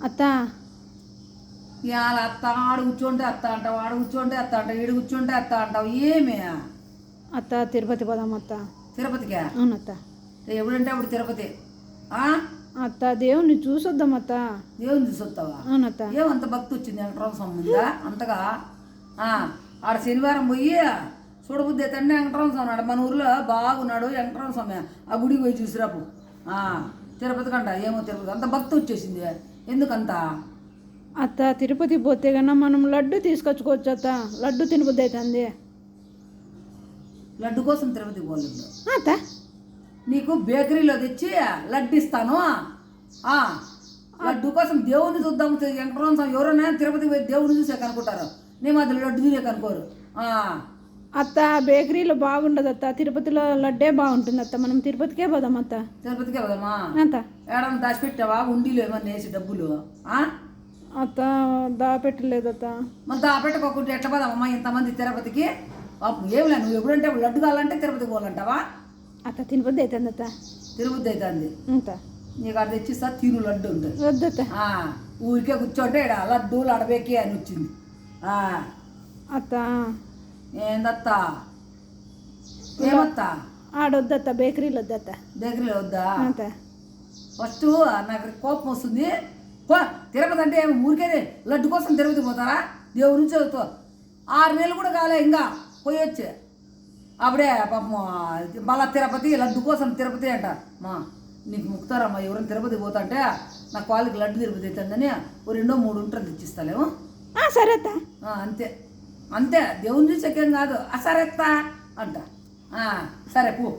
అత్త. ఇవాళ అత్త ఆడు కూర్చోంటే అత్త అంటావు ఆడు కూర్చోంటే అత్త అంటావు ఈడు కూర్చోంటే అత్త అంటావు ఏమే? అత్త తిరుపతి పోదాం అత్త. తిరుపతికా? అవును అత్త. ఎప్పుడంటే అప్పుడు తిరుపతి. అత్త దేవుణ్ణి చూసొద్దాం అత్త. దేవుని చూసొస్తావా? అవును అత్త. ఏమంత భక్తి వచ్చింది వెంకటరామ మీద? అంతగా? ఆడ శనివారం పోయి చూడబుద్ధి అయితే వెంకటరామ స్వామి మన ఊర్లో బాగున్నాడు వెంకటరామ స్వామి ఆ గుడికి పోయి చూసిరాపు. తిరుపతి కంట ఏమో తిరుపతి. అంత భక్తి వచ్చేసింది. ఎందుకంత? అత్త తిరుపతి పోతే కన్నా మనం లడ్డు తీసుకొచ్చుకోవచ్చు అత్త. లడ్డు తినబుద్ధి అవుతుంది లడ్డు కోసం తిరుపతికి పోలేదు. అత్త. నీకు బేకరీలో తెచ్చి లడ్డు ఇస్తాను. లడ్డు కోసం దేవుని చూద్దాం వెంకటరామ స్వామి ఎవరైనా తిరుపతికి పోయి దేవుని చూసే కనుక్కుంటారు. నీ మధ్య లడ్డు చూసే కనుకోరు అత్త బేకరీలో బాగుండదు అత్త. తిరుపతిలో లడ్డే బాగుంటుంది అత్త. మనం తిరుపతికే పోదాం అత్త. తిరుపతికే పోదామా? అత్త ఏడన్నా దాచిపెట్టావా? ఉండిలో ఏమన్నా వేసి డబ్బులు? అత్త దాపెట్టలేదు అత్త. మరి దాపెట్టుకోకుంటే ఎట్లా పోదామమ్మా ఇంతమంది తిరుపతికి? పాపం ఏమి లేదు. నువ్వు ఎప్పుడంటే లడ్డు కావాలంటే తిరుపతికి పోవాలంటావా? అత్త తినబుద్ధి అవుతుంది అత్త. తిరుపతి అవుతుంది అంత. నీకు అది తెచ్చిస్తా తిను లడ్డు ఉంటుంది వద్దత్త ఆ, ఊరికే కూర్చోంటే లడ్డు లడబేకి అని వచ్చింది. అత్త. ఏందత్తా? ఏమత్తా? ఆడొద్దత్త బేకరీలో వద్దత్త దగ్గరలో వద్దా అంత. ఫస్ట్ నాకు కోపం వస్తుంది. తిరుపతి అంటే ఊరికే లడ్డు కోసం తిరుపతి పోతారా? దేవుడి నుంచి ఆరు నెలలు కూడా కాలే ఇంకా పోయొచ్చు అప్పుడే పాపం మళ్ళా తిరుపతి లడ్డు కోసం తిరుపతి అంట. మా నీకు ముక్తారమ్మా ఎవరైనా తిరుపతి పోతా అంటే నా కాళ్ళకి లడ్డు తిరుపతి అవుతుందని ఓ రెండో మూడు ఉంటుంది ఇచ్చిస్తాలేము ఆ, సరే అంతే. అంతే దేవుని చూసి కాదు. ఆ అంట. ఆ, సరే పో.